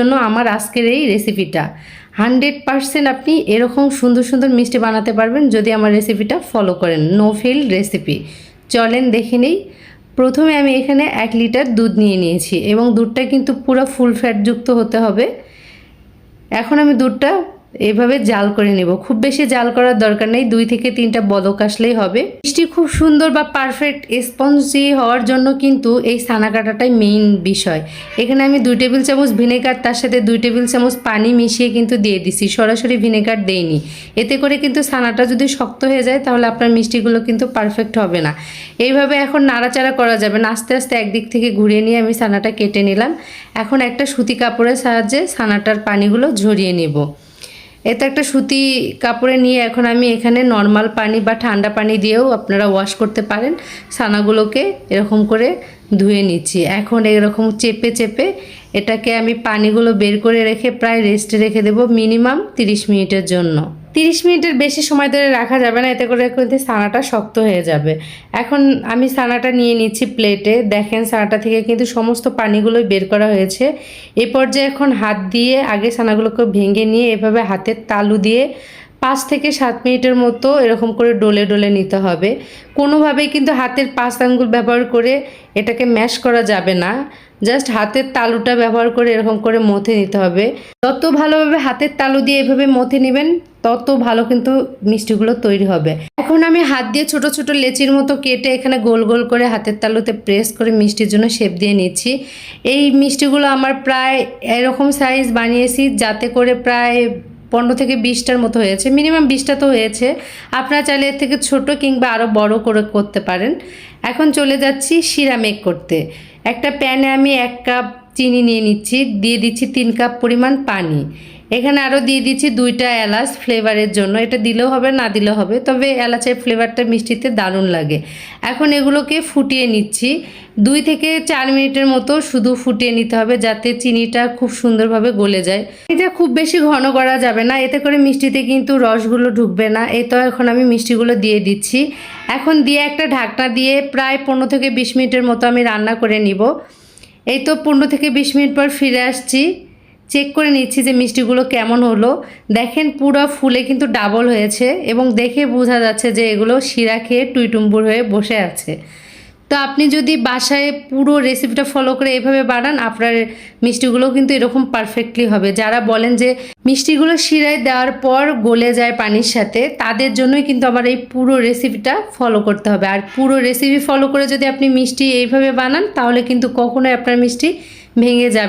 জন্য আমার আজকের এই রেসিপিটা হান্ড্রেড পারসেন্ট আপনি এরকম সুন্দর সুন্দর মিষ্টি বানাতে পারবেন যদি আমার রেসিপিটা ফলো করেন। নো ফেল রেসিপি চলেন দেখে নেই। প্রথমে আমি এখানে এক লিটার দুধ নিয়ে নিয়েছি এবং দুধটা কিন্তু পুরো ফুল ফ্যাটযুক্ত হতে হবে। এখন আমি দুধটা এভাবে জাল করে নেব। খুব বেশি জাল করার দরকার নেই, দুই থেকে তিনটা বদক আসলেই হবে। মিষ্টি খুব সুন্দর বা পারফেক্ট স্পঞ্জি হওয়ার জন্য কিন্তু এই ছানা কাটাটাই মেইন বিষয়। এখানে আমি দুই টেবিল চামচ ভিনেগার তার সাথে দুই টেবিল চামচ পানি মিশিয়ে কিন্তু দিয়ে দিছি। সরাসরি ভিনেগার দেইনি। এতে করে কিন্তু ছানাটা যদি শক্ত হয়ে যায়, তাহলে আপনার মিষ্টিগুলো কিন্তু পারফেক্ট হবে না। এইভাবে এখন নাড়াচাড়া করা যাবে না। আস্তে আস্তে একদিক থেকে ঘুরিয়ে নিয়ে আমি ছানাটা কেটে নিলাম। এখন একটা সুতি কাপড়ের সাহায্যে ছানাটার পানিগুলো ঝরিয়ে নেব। এতে একটা সুতি কাপড়ে নিয়ে এখন আমি এখানে নর্মাল পানি বা ঠান্ডা পানি দিয়েও আপনারা ওয়াশ করতে পারেন। ছানাগুলোকে এরকম করে ধুয়ে নিচ্ছি। এখন এরকম চেপে চেপে এটাকে আমি পানিগুলো বের করে রেখে প্রায় রেস্টে রেখে দেবো মিনিমাম তিরিশ মিনিটের জন্য। তিরিশ মিনিটের বেশি সময় ধরে রাখা যাবে না, এতে করে কিন্তু ছানাটা শক্ত হয়ে যাবে। এখন আমি সানাটা নিয়ে নিচ্ছি প্লেটে দেখেন সানাটা থেকে কিন্তু সমস্ত পানিগুলোই বের করা হয়েছে। এ পর্যায়ে এখন হাত দিয়ে আগে সানাগুলোকে ভেঙে নিয়ে এভাবে হাতের তালু দিয়ে পাঁচ থেকে সাত মিনিটের মতো এরকম করে ডলে ডলে নিতে হবে। কোনোভাবেই কিন্তু হাতের পাঁচ আঙ্গুল ব্যবহার করে এটাকে ম্যাশ করা যাবে না। জাস্ট হাতের তালুটা ব্যবহার করে এরকম করে মথে নিতে হবে। যত ভালোভাবে হাতের তালু দিয়ে এভাবে মথে নেবেন, তত ভালো কিন্তু মিষ্টিগুলো তৈরি হবে। এখন আমি হাত দিয়ে ছোট ছোট লেচির মতো কেটে এখানে গোল গোল করে হাতের তালুতে প্রেস করে মিষ্টির জন্য শেপ দিয়ে নিচ্ছি। এই মিষ্টিগুলো আমার প্রায় এরকম সাইজ বানিয়েছি যাতে করে প্রায় পনেরো থেকে বিশটার মতো হয়েছে। মিনিমাম বিশটা তো হয়েছে। আপনারা চাইলে এর থেকে ছোট কিংবা আরও বড় করে করতে পারেন। এখন চলে যাচ্ছি শিরা মেক করতে। একটা প্যানে আমি এক কাপ চিনি নিয়ে নিচ্ছি। দিয়ে দিচ্ছি তিন কাপ পরিমাণ পানি। এখানে আরও দিয়ে দিচ্ছি দুইটা এলাচ ফ্লেভারের জন্য। এটা দিলেও হবে, না দিলেও হবে। তবে এলাচের ফ্লেভারটা মিষ্টিতে দারুণ লাগে। এখন এগুলোকে ফুটিয়ে নিচ্ছি। দুই থেকে চার মিনিটের মতো শুধু ফুটিয়ে নিতে হবে যাতে চিনিটা খুব সুন্দরভাবে গলে যায়। এটা খুব বেশি ঘন করা যাবে না। এতে করে মিষ্টিতে কিন্তু রসগুলো ঢুকবে না। এই তো এখন আমি মিষ্টিগুলো দিয়ে দিচ্ছি। এখন দিয়ে একটা ঢাকনা দিয়ে প্রায় পনেরো থেকে বিশ মিনিটের মতো আমি রান্না করে নিব। এই তো পনেরো থেকে বিশ মিনিট পর ফিরে আসছি। চেক করে নিচ্ছি যে মিষ্টিগুলো কেমন হলো। দেখেন পুরো ফুলে কিন্তু ডাবল হয়েছে এবং দেখে বোঝা যাচ্ছে যে এগুলো শিরা খেয়ে টুইটুম্বুর হয়ে বসে আছে। তো আপনি যদি বাসায় পুরো রেসিপিটা ফলো করে এভাবে বানান, আপনার মিষ্টিগুলো কিন্তু এরকম পারফেক্টলি হবে। যারা বলেন যে মিষ্টিগুলো শিরায় দেওয়ার পর গলে যায় পানির সাথে, তাদের জন্যই কিন্তু আমার এই পুরো রেসিপিটা ফলো করতে হবে। আর পুরো রেসিপি ফলো করে যদি আপনি মিষ্টি এইভাবে বানান, তাহলে কিন্তু কখনোই আপনার মিষ্টি ভেঙে যাবে